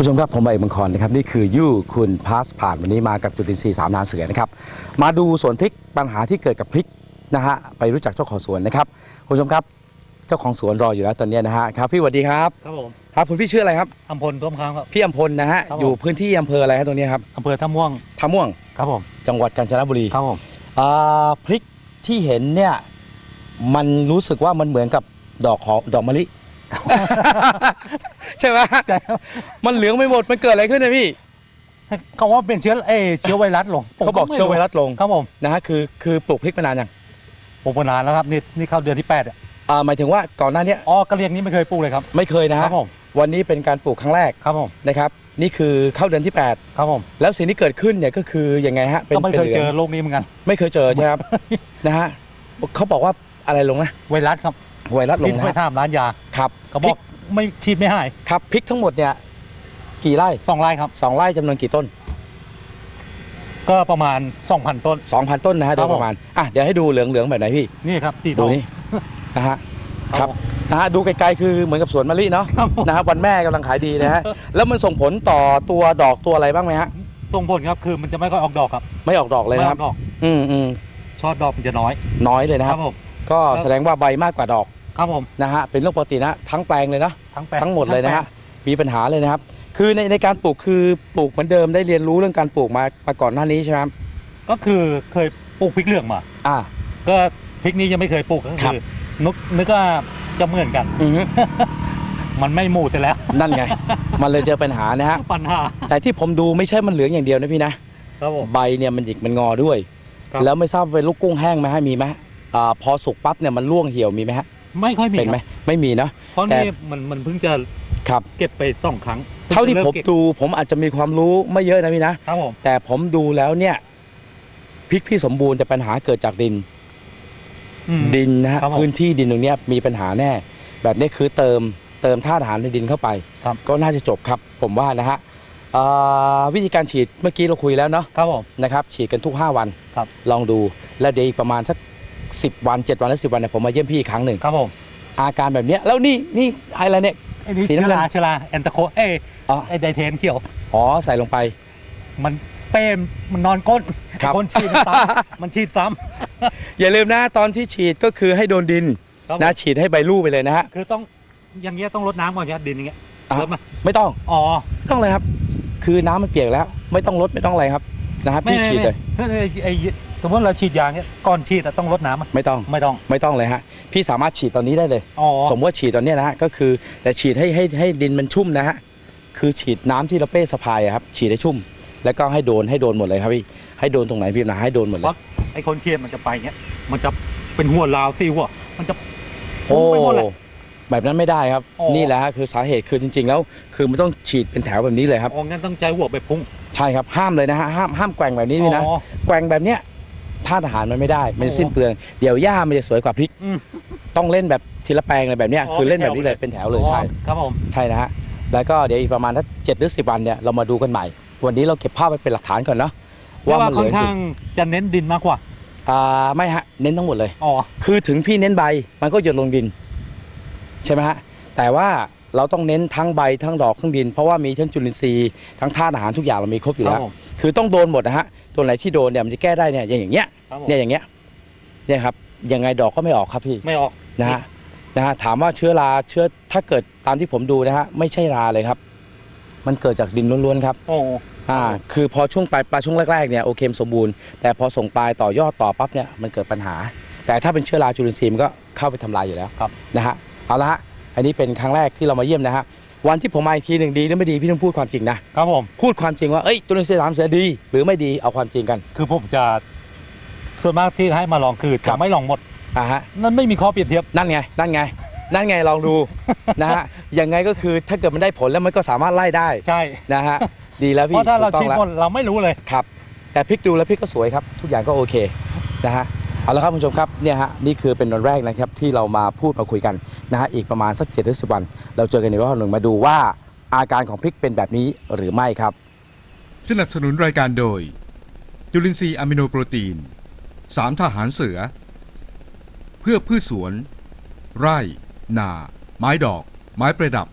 ผู้ชมครับผมเอกมังคอนนะครับนี่คือยู่คุณพาสผ่านวันนี้มากับจุลินทรีย์สามนานเสือนะครับมาดูสวนพริกปัญหาที่เกิดกับพริกนะฮะไปรู้จักเจ้าของสวนนะครับคุณผู้ชมครับเจ้าของสวนรออยู่แล้วตอนนี้นะฮะครับพี่สวัสดีครับครับผมครับคุณพี่ชื่ออะไรครับอำพลร่วมค้างครับ พี่อำพลนะฮะครับผม อยู่พื้นที่อำเภออะไรครับตรงนี้ครับอำเภอท่าม่วงท่าม่วงครับผมจังหวัดกาญจนบุรีครับผม อ่าพริกที่เห็นเนี่ยมันรู้สึกว่ามันเหมือนกับดอกของดอกมะลิ ใช่ไหมใช่ครับมันเหลืองไม่หมดมันเกิดอะไรขึ้นนะพี่เขาว่าเป็นเชื้อเอยเชื้อไวรัสลงผมเขาบอกไม่เชื้อไวรัสลงครับผมนะฮะคือคือปลูกพริกมานานยังปลูกมานานแล้วครับนี่นี่เข้าเดือนที่แปดอะอ่าหมายถึงว่าก่อนหน้าเนี้ยอ๋อกระเลียงนี้ไม่เคยปลูกเลยครับ ไม่เคยนะคฮะรับผมวันนี้เป็นการปลูกครั้งแรกครับผมนะครับนี่คือเข้าเดือนที่ครับผม8แล้วสิ่งที่เกิดขึ้นเนี่ยก็คือยังไงฮะก็ไม่เคยหลืงเจอโรคนี้เหมือนกัน ไม่เคยเจอใช่ไหมครับนะฮะเขาบอกว่าอะไรลงนะไวรัสครับ ไวรัสลที่งนะไปฮะถามร้านยาครับเขาบอกไม่ฉีดไม่หายครับพริกทั้งหมดเนี่ยกี่ไร่สองไร่ครับ สองไร่จำนวนกี่ต้น ก็ประมาณ 2,000 ต้น 2,000 ต้นนะฮะโดครัยบประมาณอะเดี๋ยวให้ดูเหลืองๆแบบไหนพี่ นี่ครับสีทดูอง นี่ นะฮะคครัรับ บนะฮะดูไกลๆคือเหมือนกับสวนมะลิเนาะครับผม นะครับวันแม่กำลังขายดีนะฮะ แล้วมันส่งผลต่อตัวดอกตัวอะไรบ้างไหมฮะส่งผลครับคือมันจะไม่ค่อยออกดอกครับไม่ออกดอกเลยไม่นะอครัอบกดอกอืมอืมชอดดอกมันจะน้อยน้อยเลยนะคครัรับบผม ก็ครับแสดงว่าใบมากกว่าดอกครับผมนะฮะเป็นเรื่องปกตินะทั้งแปลงเลยนะทั้งแปลงทั้งหมดเลยนะทั้ฮะงแปลมีปัญหาเลยนะครับ คือในในการปลูกคือปลูกเหมือนเดิมได้เรียนรู้เรื่องการปลูกมามาก่อนหน้านี้ใช่ไหมครับงก็คือเคยปลูกพริกเหลืองมา อ่า ก็พริกนี้ยังไม่เคยปลูกก็ครัคืบอนึกนึกว่าจะเหมือนกันอือฮึมันไม่หมู่แต่แล้ว นั่นไง มันเลยเจอปัญหานะฮะปัญหา แต่ที่ผมดูไม่ใช่มันเหลืองอย่างเดียวนะพี่นะครับผมใบเนี่ยมันหยิกมันงอด้วยครับแล้วไม่ทราบว่าเป็นลูกกุ้งแห้งไหมฮะมีไหม อ่าพอสุกปั๊บเนี่ยมันร่วงเหี่ยวมีไหมฮะไม่ค่อยมีเป็นไหมครับไม่มีเนาะ เพราะแต่ นี่มันมันเพิ่งจะครับ เก็บไปสองครั้งเท่าที่พิ่งผจะมเก็บดูผมอาจจะมีความรู้ไม่เยอะนะพี่นะ ครับผมแต่ผมดูแล้วเนี่ยพริกพี่สมบูรณ์แต่ปัญหาเกิดจากดินอืม ดินนะฮะครับผมพื้นที่ดินตรงเนี้ยมีปัญหาแน่ แบบนี้คือเติมเติมธาตุอาหารในดินเข้าไป ครับ ก็น่าจะจบครับผมว่านะฮะอ่าวิธีการฉีดเมื่อกี้เราคุยแล้วเนาะครับผม นะครับฉีดกันทุก 5 วันครับ ลองดูแล้วเดี๋ยวอีกประมาณสัก 10 วัน 7 วันและ10 วันเนี่ยผมมาเยี่ยมพี่อีกครั้งหนึ่งครับผมอาการแบบเนี้ยแล้วนี่นี่อะไรเนี่ย ไอ้นี่สีเชื้น้ำอเงินราเชื้อราแอนตาโคเอ้ยอ๋อ ไอ้ไดเทนเขียว อ๋อใส่ลงไป มันเป้มมันนอนก้นครับคนฉีดมันซ้ำมันฉีดซ้ อย่าลืมนะตอนที่ฉีดก็คือให้โดนดินำครับผมนะฉีดให้ใบลู่ไปเลยนะฮะคือต้องอย่างเงี้ยต้องรดน้ำก่อนครับดินอย่างเงี้ยอะรดมาไม่ต้องอ๋อไม่ต้องเลยครับ คือน้ำมันเปียกแล้ว ไม่ต้องลดไม่ต้องอะไรครับนะครับไม่พี่ไม่ฉีดเลยไม่ไอ้ไอ้ สมมติเราฉีดยาเงี้ยก่อนฉีดอะต้องรดน้ำอะไม่ต้องไม่ต้อง ไม่ต้องเลยฮะพี่สามารถฉีดตอนนี้ได้เลย อ๋อ สมมติว่าฉีดตอนเนี้ยนะฮะก็คือแต่ฉีดให้ให้ให้ดินมันชุ่มนะฮะคือฉีดน้ำที่เราเป้สะพายอะครับฉีดให้ชุ่ม แล้วก็ให้โดนให้โดนหมดเลยครับพี่ให้โดนตรงไหนพี่นะให้โดนหมดเลยไอ้คนฉีดมันจะไปเงี้ยมันจะเป็นหัวลาวซีหัวมันจะโอ้ไปหมดเลย แบบนั้นไม่ได้ครับ อ๋อ นี่แหละฮะคือสาเหตุคือจริง ๆ แล้ว คือมันต้องฉีดเป็นแถวแบบนี้เลยครับ อ๋องั้นต้องใจหัวไปพุ่ง ใช่ครับห้ามเลยนะฮะห้ามห้ามแกว่งแบบนี้นี่นะอ๋อ แกว่งแบบเนี้ย ท่าทหารมันไม่ได้ มันโอ้สิ้นเปลือง เดี๋ยวหญ้ามันจะสวยกว่าพริกอืมต้องเล่นแบบทีละแปลงเลยแบบเนี้ยอ๋อคือเล่นแบบนี้เลยเป็เป็นนแถแถววเลยใช่ ครับผม ใช่นะฮะ แล้วก็เดี๋ยวอีกประมาณถ้าเจ็ดหรือสิบวันเนี่ยเรามาดูกันใหม่ วันนี้เราเก็บภาพไว้เป็นหลักฐานก่อนเนาะ ว่าว่ามัมันนเหค่อลืนอจริข้างงจะเน้นดินมากกว่า อ่าไม่ฮะ เน้นทั้งหมดเลย อ๋อ คือถึงพี่เน้นใบมันก็หยดลงดิน ใช่ไหมฮะ แต่ว่าเราต้องเน้นทั้งใบทั้งดอกทั้งดิน เพราะว่ามีทั้งจุลินทรีย์ทั้งธาตุอาหารทุกอย่างเรามีครบอยู่ครัแล้บวผมคือต้องโดนหมดนะฮะ ตัวไหนที่โดนเนี่ยมันจะแก้ได้เนี่ยอย่างเงี้ยครับผม เนี่ยอย่างเงี้ยเนี่ยครับยังไงดอกก็ไม่ออกครับพี่ไม่ออก นะฮะนะฮะถามว่าเชื้อราเชื้อถ้าเกิดตามที่ผมดูนะฮะไม่ใช่ราเลยครับ มันเกิดจากดินล้วนๆครับ โอ้อ่าคือพอช่วงปลายปลายช่วงแรกๆเนี่ยโอเคมสมบูรณ์แต่พอส่งปลายต่อยอดต่อปั๊บเนี่ยมันเกิดปัญหา แต่ถ้าเป็นเชื้อราจุลินทรีย์มันก็เข้าไปทำลายอยู่แล้วครับ นะฮะเอาละฮะอันนี้เป็นครั้งแรกที่เรามาเยี่ยมนะฮะ วันที่ผมมาอีกทีหนึ่งดีหรือไม่ดีพี่ต้องพูดความจริงนะครับผม พูดความจริงว่าเอ้ยจุลินทรีย์สามเสือดี หรือไม่ดีเอาความจริงกันคือผมจะส่วนมากที่ให้มาลองคือครัจะบไม่ลองหมด อ่าฮะนั่นไม่มีข้อเปรียบเทียบ นั่นไง นั่นไง นั่นไงลองดู นะฮะยังไงก็คือถ้าเกิดมันได้ผลแล้วมันก็สามารถไล่ได้ใช่ นะฮะดีแล้วเพพี่ราะถ้าเราถูกต้ฉีอดงแล้วหมดเราไม่รู้เลย ครับ แต่พลิกดูแล้วพลิกก็สวยครับ ทุกอย่างก็โอเคนะฮะ เอาละครับคุณผู้ชมครับเนี่ยฮะนี่คือเป็นวันแรกนะครับที่เรามาพูดมาคุยกันนะฮะอีกประมาณสักเจ็ดหรือสิบวัน เราเจอกันในรอบหนึ่งมาดูว่าอาการของพริกเป็นแบบนี้หรือไม่ครับ สนับสนุนรายการโดย จุลินทรีย์อะมิโนโปรตีนสามทหารเสือ เพื่อพืชสวน ไร่ นา ไม้ดอก ไม้ประดับ